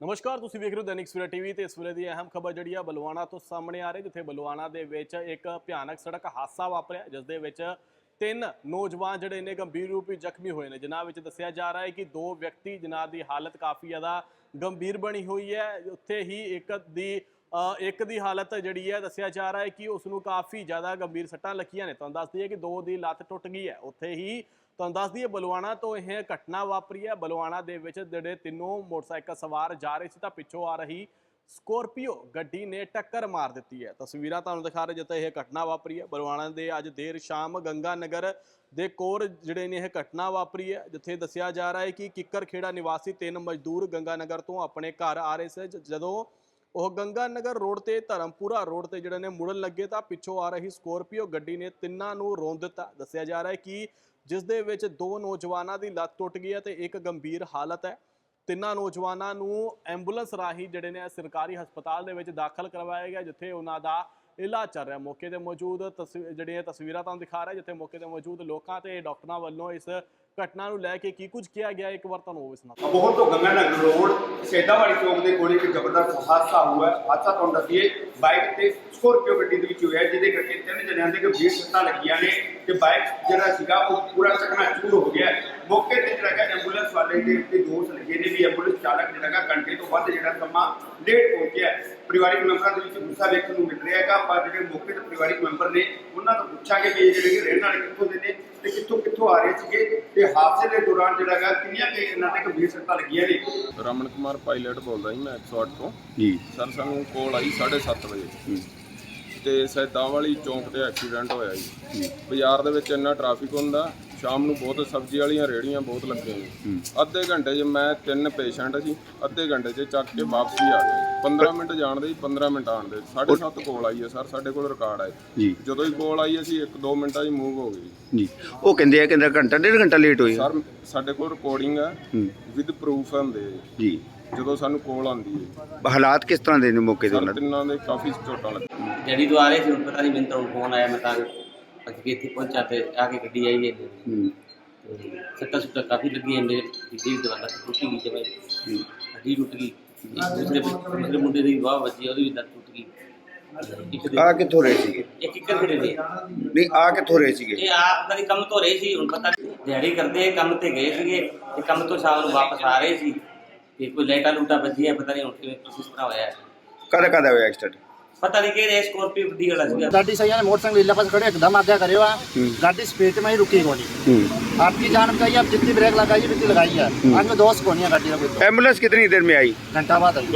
ਨਮਸਕਾਰ ਤੁਸੀਂ ਵੇਖ ਰਹੇ ਹੋ ਦੈਨਿਕ ਸਵੇਰਾ ਟੀਵੀ ਤੇ ਇਸ ਵੇਲੇ ਦੀ ਅਹਿਮ ਖਬਰ ਜਿਹੜੀ ਆ ਬਲਵਾਣਾ ਤੋਂ ਸਾਹਮਣੇ ਆ ਰਹੀ ਜਿੱਥੇ ਬਲਵਾਣਾ ਦੇ ਵਿੱਚ ਇੱਕ ਭਿਆਨਕ ਸੜਕ ਹਾਦਸਾ ਵਾਪਰਿਆ ਜਿਸ ਦੇ ਵਿੱਚ ਤਿੰਨ ਨੌਜਵਾਨ ਜਿਹੜੇ ਨੇ ਗੰਭੀਰ ਰੂਪ ਵਿੱਚ ਜ਼ਖਮੀ ਹੋਏ ਨੇ। ਜਿਨ੍ਹਾਂ ਵਿੱਚ ਦੱਸਿਆ ਜਾ ਰਿਹਾ ਹੈ ਕਿ ਦੋ ਵਿਅਕਤੀ ਜਿਨ੍ਹਾਂ ਦੀ ਹਾਲਤ ਕਾਫੀ ਜ਼ਿਆਦਾ ਗੰਭੀਰ ਬਣੀ ਹੋਈ ਹੈ। ਉੱਥੇ ਹੀ ਇੱਕ ਦੀ ਅ, ਇੱਕ ਦੀ ਹਾਲਤ ਜਿਹੜੀ ਹੈ ਦੱਸਿਆ ਜਾ ਰਿਹਾ ਹੈ ਕਿ ਉਸ ਨੂੰ ਕਾਫੀ ਜ਼ਿਆਦਾ ਗੰਭੀਰ ਸੱਟਾਂ ਲੱਗੀਆਂ ਨੇ। ਤੁਹਾਨੂੰ ਦੱਸ ਦਈਏ ਕਿ ਦੋ ਦੀ ਲੱਤ ਟੁੱਟ ਗਈ ਹੈ। ਉੱਥੇ ਹੀ ਤੁਹਾਨੂੰ ਦੱਸ ਦਈਏ ਬਲਵਾਣਾ ਤੋਂ ਇਹ ਘਟਨਾ ਵਾਪਰੀ ਹੈ। ਬਲਵਾਣਾ ਦੇ ਵਿੱਚ ਜਿਹੜੇ ਤਿੰਨੋਂ ਮੋਟਰਸਾਈਕਲ ਸਵਾਰ ਜਾ ਰਹੇ ਸੀ ਤਾਂ ਪਿੱਛੋਂ ਆ ਰਹੀ ਸਕੋਰਪੀਓ ਗੱਡੀ ਨੇ ਟੱਕਰ ਮਾਰ ਦਿੱਤੀ ਹੈ। ਤਸਵੀਰਾਂ ਤੁਹਾਨੂੰ ਦਿਖਾ ਰਹੇ ਜਿੱਥੇ ਇਹ ਘਟਨਾ ਵਾਪਰੀ ਹੈ। ਬਲਵਾਣਾ ਦੇ ਅੱਜ ਦੇਰ ਸ਼ਾਮ ਗੰਗਾ ਨਗਰ ਦੇ ਕੋਰ ਜਿਹੜੇ ਨੇ ਇਹ ਘਟਨਾ ਵਾਪਰੀ ਹੈ, ਜਿੱਥੇ ਦੱਸਿਆ ਜਾ ਰਿਹਾ ਹੈ ਕਿ ਕਿੱਕਰ ਖੇੜਾ ਨਿਵਾਸੀ ਤਿੰਨ ਮਜ਼ਦੂਰ ਗੰਗਾ ਨਗਰ ਤੋਂ ਆਪਣੇ ਘਰ ਆ ਰਹੇ ਸੀ। ਜਦੋਂ ਉਹ ਗੰਗਾ ਨਗਰ ਰੋਡ ਤੇ, ਧਰਮਪੁਰਾ ਰੋਡ ਤੇ ਜਿਹੜੇ ਨੇ ਮੁੜਨ ਲੱਗੇ ਤਾਂ ਪਿੱਛੋਂ ਆ ਰਹੀ ਸਕੋਰਪੀਓ ਗੱਡੀ ਨੇ ਤਿੰਨਾਂ ਨੂੰ ਰੋਂਦ ਦਿੱਤਾ। ਦੱਸਿਆ ਜਾ ਰਿਹਾ ਹੈ ਕਿ ਜਿਸ ਦੇ ਵਿੱਚ ਦੋ ਨੌਜਵਾਨਾਂ ਦੀ ਲੱਤ ਟੁੱਟ ਗਈ ਹੈ ਤੇ ਇੱਕ ਗੰਭੀਰ ਹਾਲਤ ਹੈ। ਤਿੰਨਾਂ ਨੌਜਵਾਨਾਂ ਨੂੰ ਐਂਬੂਲੈਂਸ ਰਾਹੀਂ ਜਿਹੜੇ ਨੇ ਸਰਕਾਰੀ ਹਸਪਤਾਲ ਦੇ ਵਿੱਚ ਦਾਖਲ ਕਰਵਾਇਆ ਗਿਆ, ਜਿੱਥੇ ਉਹਨਾਂ ਦਾ ਇਲਾਜ ਚੱਲ ਰਿਹਾ। ਮੌਕੇ ਤੇ ਮੌਜੂਦ ਤਸਵੀ- ਜਿਹੜੀਆਂ ਤਸਵੀਰਾਂ ਤੁਹਾਨੂੰ ਦਿਖਾ ਰਿਹਾ, ਜਿੱਥੇ ਮੌਕੇ ਤੇ ਮੌਜੂਦ ਲੋਕਾਂ ਤੇ ਡਾਕਟਰਾਂ ਵੱਲੋਂ ਇਸ ਘਟਨਾ ਨੂੰ ਲੈ ਕੇ ਕੀ ਕੁਝ ਕਿਹਾ ਗਿਆ, ਇੱਕ ਵਾਰ ਤੁਹਾਨੂੰ ਉਹ ਵੀ ਸੁਣਾ ਅਬੋਹਰ ਤੋਂ ਗੰਗਾ ਨਗਰ ਰੋਡ ਸੇਦਾਵਾਲੀ ਚੌਕ ਦੇ ਕੋਲ ਇੱਕ ਜ਼ਬਰਦਸਤ ਹਾਦਸਾ ਹੋਇਆ ਹਾਦਸਾ ਤੁਹਾਨੂੰ ਦੱਸੀਏ, ਬਾਈਕ ਤੇ ਸਕੋਰਪੀਓ ਗੱਡੀ ਦੇ ਵਿੱਚ ਹੋਇਆ ਜਿਹਦੇ ਕਰਕੇ ਤਿੰਨ ਜਣਿਆਂ ਦੇ ਗੰਭੀਰ ਸੱਟਾਂ ਲੱਗੀਆਂ ਨੇ। ਤੇ ਬਾਈਕ ਜਿਹੜਾ ਸੀਗਾ ਉਹ ਪੂਰਾ ਚਕਨਾ ਚੂਰ ਹੋ ਗਿਆ। ਹੈ। ਮੌਕੇ ਤੇ ਜਿਹੜਾ ਹੈਗਾ ਐਂਬੂਲੈਂਸ ਵਾਲੇ ਦੇ ਉੱਤੇ ਦੋਸ਼ ਲੱਗੇ ਨੇ ਵੀ ਐਂਬੂਲੈਂਸ ਚਾਲਕ ਜਿਹੜਾ ਹੈਗਾ ਘੰਟੇ ਤੋਂ ਵੱਧ ਜਿਹੜਾ ਸਮਾਂ ਲੇਟ ਪਹੁੰਚਿਆ ਹੈ। ਪਰਿਵਾਰਿਕ ਮੈਂਬਰਾਂ ਦੇ ਵਿੱਚ ਗੁੱਸਾ ਵੇਖਣ ਨੂੰ ਮਿਲ ਰਿਹਾ ਹੈਗਾ ਪਰ ਜਿਹੜੇ ਮੌਕੇ ਤੇ ਪਰਿਵਾਰਿਕ ਮੈਂਬਰ ਨੇ ਉਹਨਾਂ ਤੋਂ ਪੁੱਛਾਂਗੇ ਵੀ ਜਿਹੜੇ ਕਿ ਰਹਿਣ ਵਾਲੇ ਕਿੱਥੋਂ ਦੇ ਨੇ ਤੇ ਕਿੱਥੋਂ ਕਿੱਥੋਂ ਆ ਰਹੇ ਸੀਗੇ ਤੇ ਹਾਦਸੇ ਦੇ ਦੌਰਾਨ ਜਿਹੜਾ ਹੈਗਾ ਕਿੰਨੀਆਂ ਕਿ ਇਹਨਾਂ ਤੇ ਗੰਭੀਰ ਸੱਟਾਂ ਲੱਗੀਆਂ ਨੇ। ਰਮਨ ਕੁਮਾਰ ਪਾਇਲਟ ਬੋਲਦਾ ਜੀ ਮੈਂ 108 ਤੋਂ। ਜੀ। ਸਰ ਸਾਨੂੰ ਕੋਲ ਆਈ 7:30 ਵਜੇ। ਤੇ ਸੈਦਾਂ ਵਾਲੀ ਚੌਂਕ ਤੇ ਐਕਸੀਡੈਂਟ ਹੋਇਆ ਜੀ। ਬਾਜ਼ਾਰ ਦੇ ਵਿੱਚ ਇੰਨਾ ਟ੍ਰੈਫਿਕ ਹੁੰਦਾ ਸ਼ਾਮ ਨੂੰ ਬਹੁਤ ਸਬਜ਼ੀ ਵਾਲੀਆਂ ਰੇੜੀਆਂ ਬਹੁਤ ਲੱਗੀਆਂ ਜੀ। ਅੱਧੇ ਘੰਟੇ 'ਚ ਮੈਂ ਤਿੰਨ ਪੇਸ਼ੈਂਟ ਸੀ ਅੱਧੇ ਘੰਟੇ 'ਚ ਚੱਕ ਕੇ ਵਾਪਸੀ ਆ ਗਏ। 15 ਮਿੰਟ ਜਾਣ ਦੇ ਜੀ 15 ਮਿੰਟ ਆਉਣ ਦੇ। 7:30 ਕੋਲ ਆਈ ਹੈ ਸਰ ਸਾਡੇ ਕੋਲ ਰਿਕਾਰਡ ਹੈ। ਜਦੋਂ ਹੀ ਕੋਲ ਆਈ ਅਸੀਂ 1-2 ਮਿੰਟਾਂ 'ਚ ਮੂਵ ਹੋ ਗਏ ਜੀ। ਉਹ ਕਹਿੰਦੇ ਆ ਕਹਿੰਦਾ ਘੰਟਾ ਡੇਢ ਘੰਟਾ ਲੇਟ ਹੋਏ ਸਰ ਸਾਡੇ ਕੋਲ ਰਿਕਾਰਡਿੰਗ ਹੈ ਵਿਦ ਪ੍ਰੂਫ ਹੁੰਦੇ ਜੀ। ਜਦੋਂ ਸਾਨੂੰ ਕੋਲ ਆਉਂਦੀ ਹੈ। ਹਾਲਾਤ ਕਿਸ ਤਰ੍ਹਾਂ ਦੇ ਨੇ ਮੌਕੇ ਸਰ ਉਹਨਾਂ ਦੇ? ਤਿੰਨਾਂ ਦੇ ਕਾਫੀ ਚੋਟਾਂ ਲੱਗੀਆਂ। ਜਿਹੜੀ ਤੋਂ ਆ ਰਹੇ ਸੀ ਹੁਣ ਪਤਾ ਨਹੀਂ ਮੈਨੂੰ ਤਾਂ ਫੋਨ ਆਇਆ ਮੈਂ ਤਾਂ ਅੱਜ ਕੇ ਇੱਥੇ ਪਹੁੰਚਾ ਤੇ ਆ ਕੇ ਗੱਡੀ ਆਈ ਹੈ। ਹੂੰ, ਸੱਟਾਂ ਸੁੱਟਾਂ ਕਾਫੀ ਲੱਗੀਆਂ ਮੇਰੇ ਜਿਹੜੀ ਦਵਾਈ ਟੁੱਟੀ ਗਈ ਜਵੇ ਹੂੰ, ਹੱਡੀ ਟੁੱਟ ਗਈ। ਦੂਸਰੇ ਦੂਸਰੇ ਮੁੰਡੇ ਦੀ ਵਾਹ ਵੱਜੀ ਉਹਦੀ ਵੀ ਲੱਤ ਟੁੱਟ ਗਈ। ਦੇ ਆ ਕਿੱਥੋਂ ਰਹੇ ਸੀਗੇ? ਇੱਕ ਇੱਕ ਖੜੇ ਦੇ। ਨਹੀਂ ਆ ਕਿੱਥੋਂ ਰਹੇ ਸੀਗੇ? ਇਹ ਆਪ ਕਦੀ ਕੰਮ ਤੋਂ ਰਹੇ ਸੀ ਹੁਣ ਪਤਾ ਦਿਹਾੜੀ ਕਰਦੇ ਕੰਮ ਤੇ ਗਏ ਸੀਗੇ ਤੇ ਕੰਮ ਤੋਂ ਸ਼ਾਮ ਨੂੰ ਵਾਪਸ ਆ ਰਹੇ ਸੀ। ਤੇ ਕੋਈ ਲਾਈਟਾਂ ਲੂਟਾਂ ਵੱਜੀਆਂ ਪਤਾ ਨਹੀਂ ਹੁਣ ਕਿਵੇਂ ਕਿਸ ਤਰ੍ਹਾਂ ਹੋਇਆ। ਹੈ। ਕਦਾ ਕਦਾ ਹੋਇਆ ਐਕਸੀਡੈਂਟ પતા નહીં કે સ્કોર્પિયો દીગળા છે ગાડી સૈયા મોટરસાइकिल इल्ला पास खड़े एकदम आगे करे हुआ गाड़ी स्पीड में ही रुकी कोनी आपकी जान चाहिए आप जितनी ब्रेक लगाइए उतनी लगाइए आज में दोस्त कोनी है गाड़ी का एम्बुलेंस कितनी देर में आई घंटा बाद आई